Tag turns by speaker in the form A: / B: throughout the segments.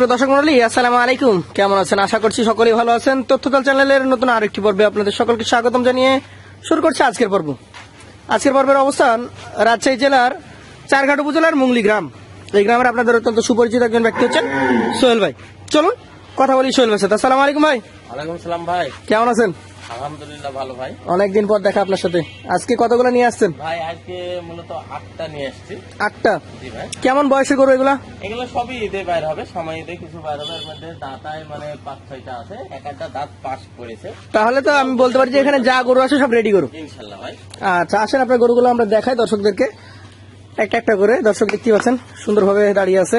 A: সুপ্রিয় দর্শক মন্ডলী আসসালামু আলাইকুম। কেমন আছেন? আশা করছি সকলেই ভালো আছেন। তথ্যতাল চ্যানেলের নতুন আরেকটি পর্বে আপনাদের সকলকে স্বাগতম জানিয়ে শুরু করছে আজকের পর্ব। আজকের পর্বের অবস্থান রাজশাহী জেলার চারঘাট উপজেলার মুঙ্গলি গ্রাম। এই গ্রামের আপনাদের অত্যন্ত সুপরিচিত একজন ব্যক্তি হচ্ছেন সোহেল ভাই। চলুন কথা বলি সোহেল ভাই সাথে। আসসালামু আলাইকুম ভাই।
B: ওয়ালাইকুম সালাম ভাই।
A: কেমন আছেন?
B: আলহামদুলিল্লাহ ভালো ভাই।
A: অনেকদিন পর দেখা আপনার সাথে। আজকে কতগুলো নিয়ে আসছেন?
B: ভাই আজকে মূলত আটটা নিয়ে আসছি।
A: আটটা?
B: জি ভাই।
A: কেমন বয়সের গরু এগুলা?
B: এগুলো সবই ঈদে বাইর হবে সময় ঈদে কিছু বাইর হবে। এর মধ্যে দাঁতায় মানে পাঁচ ছয়টা আছে এক একটা দাঁত পাস করেছে।
A: তাহলে তো আমি বলতে পারি যে এখানে যা গরু আছে সব রেডি গরু।
B: ইনশাল্লাহ ভাই।
A: আচ্ছা আসেন আপনার গরুগুলো আমরা দেখাই দর্শকদেরকে। একটা একটা করে। দর্শক দেখতে পাচ্ছেন সুন্দরভাবে দাঁড়িয়ে আছে।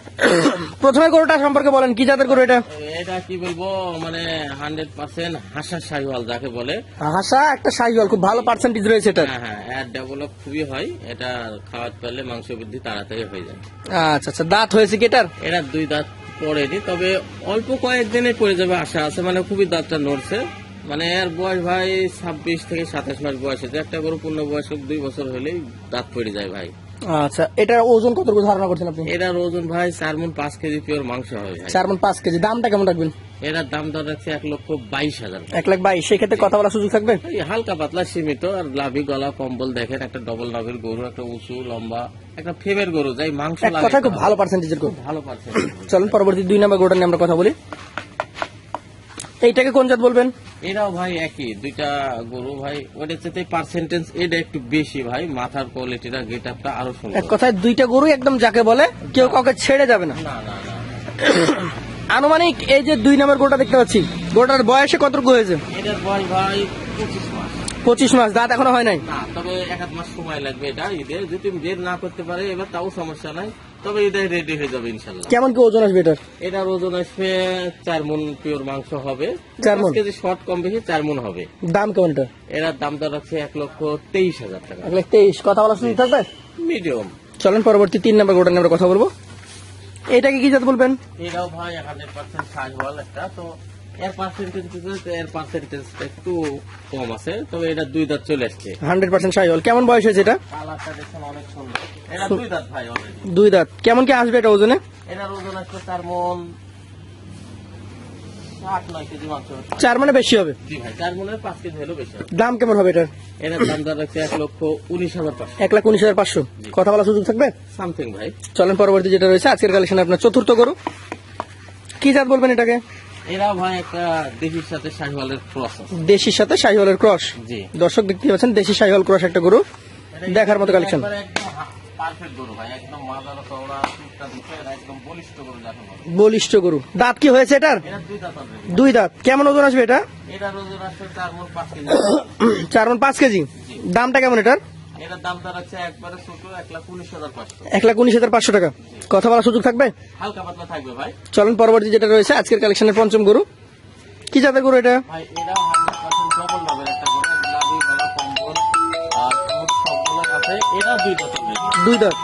A: প্রথমে গরুটা সম্পর্কে বলেন কি জাতের গরু এটা?
B: এটা কি বলব মানে হান্ড্রেড পার্সেন্ট হাসা শাহিওয়াল যাকে বলে।
A: হাসা একটা সাইজল খুব ভালো পার্সেন্টেজ রয়েছে এটা
B: হ্যাঁ হ্যাঁ এর ডেভেলপ খুবই হয় এটা খাওয়াতে পারলে মাংস বৃদ্ধি তাড়াতাড়ি হয়ে যায়।
A: আচ্ছা আচ্ছা দাঁত হয়েছে কি এটার?
B: এটা দুই দাঁত পড়েনি তবে অল্প কয়েকদিনে পড়ে যাবে আশা আছে মানে খুবই দাঁতটা নড়ছে। মানে এর বয়স ভাই ছাব্বিশ থেকে সাতাশ মাস বয়স একটা গরু পূর্ণ বয়স দুই বছর হলেই দাঁত পড়ে যায় ভাই।
A: আচ্ছা ওজন ধারণা করছেন আপনি?
B: এটার ওজন ভাই চার মন পাঁচ কেজি পিওর মাংস হবে
A: চার মন পাঁচ কেজি দামটা কেমন রাখবেন?
B: এটার দাম দর রাখছে এক লক্ষ বাইশ হাজার
A: এক লাখ বাইশ সেই ক্ষেত্রে কথা বলার সুযোগ থাকবে?
B: হালকা পাতলা সীমিত আর লাভি গলা কম্বল দেখেন একটা ডবল নাভের গরু একটা উঁচু লম্বা একটা ফেমের গরু যাই মাংস
A: কথায় খুব ভালো পার্সেন্টেজের গরু।
B: ভালো পারছে
A: চলুন পরবর্তী দুই নম্বর গরুটা নিয়ে আমরা কথা বলি। এইটাকে কোন জাত বলবেন?
B: এরাও ভাই একই দুইটা গরু ভাই সাথে পার্সেন্টেজ এটা একটু বেশি ভাই মাথার কোয়ালিটিটা গেট আপটা আরও সুন্দর।
A: এক কথায় দুইটা গরু একদম যাকে বলে কেউ কাউকে ছেড়ে যাবে না।
B: না না
A: আনুমানিক এই যে দুই নম্বর গোটা দেখতে পাচ্ছি গোটার বয়সে কতটুকু হয়েছে?
B: এটার বয়স ভাই পঁচিশ মাস।
A: পঁচিশ মাস দাঁত এখনও হয় নাই?
B: না তবে এক আধ মাস সময় লাগবে এটা ঈদের যদি বের না করতে পারে এবার তাও সমস্যা নাই। তবে ঈদে রেডি হয়ে যাবে ইনশাল্লাহ।
A: কেমন কি ওজন আসবে এটার?
B: এটার ওজন আসবে চার মন পিওর মাংস হবে।
A: চার?
B: পাঁচ কেজি শর্ট কম বেশি চার মন হবে।
A: দাম কেমন এটা
B: এটার দাম দর আছে এক লক্ষ তেইশ হাজার টাকা।
A: এক তেইশ। কথা বলা সুযোগ থাকবে?
B: মিডিয়াম
A: চলেন পরবর্তী তিন নম্বর গোটা আমরা কথা বলব। এটাকে কি জাত বলবেন?
B: এটাও ভাই হান্ড্রেড পার্সেন্ট সাজ একটা তো এর পার্সেন্টেজ এর পার্সেন্টেজটা একটু কম আছে তবে এটা দুই দাঁত চলে আসছে।
A: হান্ড্রেড পার্সেন্ট সাইজল কেমন বয়স হয়েছে এটা?
B: কালারটা দেখছেন অনেক সুন্দর। এটা দুই দাঁত ভাই
A: দুই দাঁত। কেমন কি আসবে এটা ওজনে?
B: এটার ওজন আসছে চার মন।
A: চার মানে বেশি হবে। দাম কেমন হবে এটার?
B: এটার দাম রাখছে এক লক্ষ উনিশ হাজার পাঁচশো।
A: এক লাখ উনিশ হাজার পাঁচশো। কথা বলার সুযোগ থাকবে?
B: সামথিং ভাই।
A: চলেন পরবর্তী যেটা রয়েছে আজকের কালেকশন আপনার চতুর্থ গরু। কি জাত বলবেন এটাকে?
B: এরা ভাই একটা দেশির সাথে শাহিওয়ালের ক্রস
A: দেশির সাথে শাহিওয়ালের ক্রস
B: জি।
A: দর্শক দেখতে পাচ্ছেন দেশি শাহিওয়াল ক্রস একটা গরু। দেখার মতো কালেকশন
B: বলিষ্ঠ গরু
A: দাঁত কি হয়েছে এটার?
B: দুই দাঁত
A: কেমন ওজন আসবে এটা?
B: চার মন পাঁচ কেজি।
A: দামটা কেমন এটার?
B: এটার দাম তার একবারে ছোট এক লাখ উনিশ হাজার পাঁচশো।
A: এক লাখ উনিশ হাজার পাঁচশো টাকা। কথা বলার সুযোগ থাকবে?
B: হালকা পাতলা থাকবে ভাই।
A: চলেন পরবর্তী যেটা রয়েছে আজকের কালেকশনের পঞ্চম গরু। কি জাতের গরু এটা?
B: ভাই এটাও হান্ড্রেড ডবল একটা গরু লাভি গলা কম্বল আর সবগুলো আছে। এটা দুই দাঁত
A: দুই দাঁত।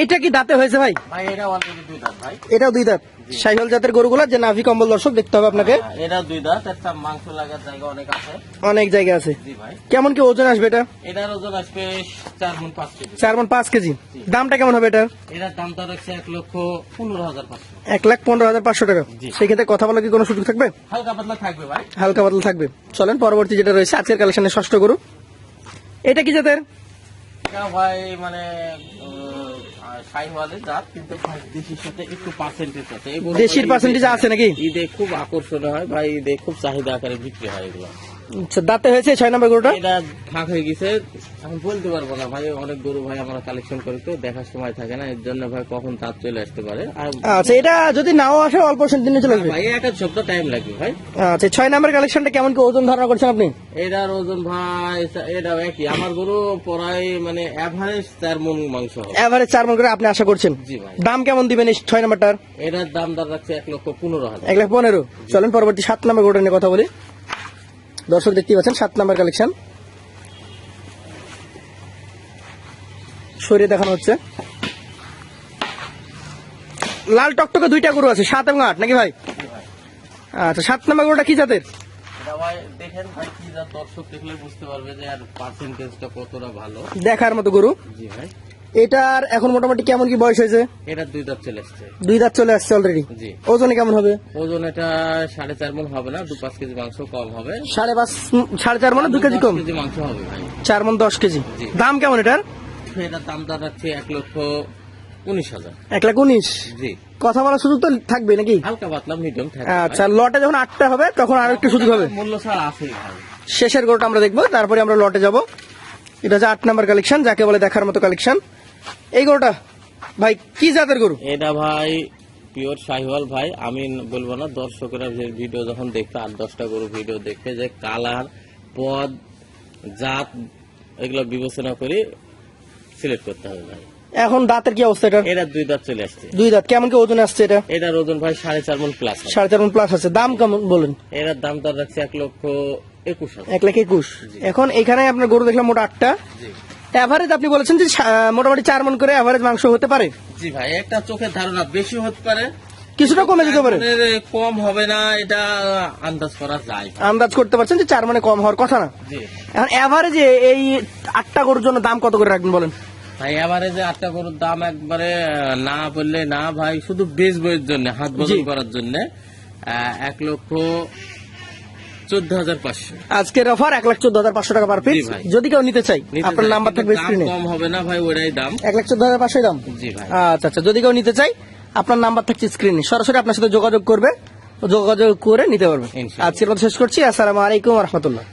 A: এইটা কি দাঁতে হয়েছে ভাই?
B: ভাই এটা অলরেডি দুই দাঁত ভাই।
A: এটাও দুই দাঁত। সাইহল জাতের গরুগুলো যে নাভি কম্বল দর্শক দেখতে হবে আপনাকে।
B: হ্যাঁ, এটা দুই দাঁত একটা মাংস লাগার জায়গা অনেক আছে।
A: অনেক জায়গা আছে। কেমন কি ওজন আসবে এটা?
B: এটার ওজন আসবে চার মন পাঁচ কেজি।
A: চার মন পাঁচ কেজি। দামটা কেমন হবে এটা
B: এটার দাম তো রাখছে এক লক্ষ পনেরো হাজার পাঁচশো।
A: এক লাখ পনেরো হাজার পাঁচশো টাকা। সেক্ষেত্রে কথা বলার কি কোনো সুযোগ থাকবে?
B: হালকা পাতলা থাকবে ভাই।
A: হালকা পাতলা থাকবে। চলেন পরবর্তী যেটা রয়েছে আজকের কালেকশনের ষষ্ঠ গরু। এটা কি জাতের?
B: ভাই মানে জাত কিন্তু দেশির সাথে একটু পার্সেন্টেজ আছে।
A: দেশির পার্সেন্টেজ আছে নাকি?
B: ঈদে খুব আকর্ষণ হয়। বা ঈদে খুব চাহিদা আকারে বিক্রি হয় এগুলো।
A: আচ্ছা দাঁতে হয়েছে ছয় নম্বর গরুটা?
B: এটা ফাঁক হয়ে গেছে। আমি বলতে পারব না ভাই অনেক গরু ভাই আমরা কালেকশন করি তো দেখার সময় থাকে না এর জন্য ভাই কখন তার চলে আসতে পারে।
A: আচ্ছা এটা যদি নাও আসে অল্প দিনে চলে আসবে?
B: ভাই এক সপ্তাহ টাইম লাগবে ভাই।
A: আচ্ছা ছয় নম্বর কালেকশনটা কেমন কি ওজন ধারণা করছেন আপনি?
B: এটার ওজন ভাই এটা একই। আমার গরু প্রায় মানে অ্যাভারেজ চার মন মাংস
A: এভারেজ চার মন করে আপনি আশা করছেন?
B: জি ভাই।
A: দাম কেমন দিবেন এই ছয় নম্বরটার?
B: এটার দাম দর রাখছে এক লক্ষ পনেরো হাজার।
A: এক লাখ পনেরো। চলেন পরবর্তী সাত নম্বর গরুটা নিয়ে কথা বলি। দর্শক দেখতে পাচ্ছেন সাত নম্বর কালেকশন সরিয়ে দেখানো হচ্ছে। লাল টকটকে দুইটা গরু আছে সাত এবং আট নাকি ভাই? আচ্ছা সাত নম্বর গরুটা কি জাতের? দেখার মতো গরু।
B: জি ভাই।
A: এটার এখন মোটামুটি কেমন কি বয়স হয়েছে?
B: এটা দুই দাঁত চলে আসছে।
A: দুই দাঁত চলে আসছে অলরেডি
B: জি।
A: ওজনে কেমন হবে?
B: ওজন এটা সাড়ে চার মন হবে না দু পাঁচ কেজি মাংস কম হবে।
A: সাড়ে পাঁচ সাড়ে চার মানে দু কেজি কম?
B: কেজি মাংস হবে ভাই।
A: চার মন দশ কেজি। দাম কেমন এটার?
B: এটার দাম রাখছে এক লক্ষ উনিশ হাজার।
A: এক লাখ উনিশ?
B: জি।
A: কথা বলার সুযোগ তো থাকবে নাকি?
B: হালকা পাতলা মিডিয়াম থাকে
A: আচ্ছা লটে যখন আটটা হবে তখন আরও একটু সুযোগ হবে।
B: মূল্য ছাড় আছে
A: শেষের গরুটা আমরা দেখব তারপরে আমরা লটে যাব। এটা হচ্ছে আট নাম্বার কালেকশন যাকে বলে দেখার মতো কালেকশন এই গরুটা ভাই কি জাতের গরু?
B: এটা ভাই পিওর শাহিওয়াল ভাই আমি বলব না দর্শকেরা ভিডিও যখন দেখবে আট দশটা গরু ভিডিও দেখবে যে কালার পদ জাত এগুলো বিবেচনা করে সিলেক্ট করতে হবে ভাই।
A: এখন দাঁতের কি অবস্থা এটা
B: এটা দুই দাঁত চলে আসছে।
A: দুই দাঁত কেমন কি ওজন আসছে এটা?
B: এটার ওজন ভাই সাড়ে চার মন প্লাস
A: সাড়ে চার মন প্লাস আছে। দাম কেমন বলেন?
B: এটার দাম দর রাখছে এক লক্ষ একুশ
A: এক লাখ একুশ। এখন এখানে আপনার গরু দেখলাম মোটা আটটা।
B: জি
A: এভারেজ আপনি বলেছেন যে মোটামুটি চার মন করে এভারেজ মাংস হতে পারে।
B: জি ভাই একটা চোখের ধারণা বেশি হতে পারে।
A: কিছুটা কমে যেতে পারে।
B: কম হবে না এটা আন্দাজ করা যায়।
A: আন্দাজ করতে পারছেন যে চার মানে কম হওয়ার কথা না? এখন এভারেজে এই আটটা গরুর জন্য দাম কত করে রাখবেন বলেন?
B: ভাই যে আটটা গরুর দাম একবারে না বললে না ভাই শুধু বেচ বইয়ের জন্য হাত বদল করার জন্য এক লক্ষ চোদ্দ হাজার পাঁচশো।
A: আজকের অফার এক লাখ চোদ্দ হাজার পাঁচশো টাকা পার পিস যদি কেউ নিতে চাই আপনার নাম্বার থাকবে
B: দাম
A: স্ক্রিনে
B: কম হবে না ভাই ওটাই দাম।
A: এক লাখ চোদ্দ হাজার পাঁচশো দাম? আচ্ছা আচ্ছা যদি কেউ নিতে চাই আপনার নাম্বার থাকছে স্ক্রিনে সরাসরি আপনার সাথে যোগাযোগ করবে যোগাযোগ করে নিতে পারবে। আজকের মতো শেষ করছি। আসসালামু আলাইকুম রহমতুল্লাহ।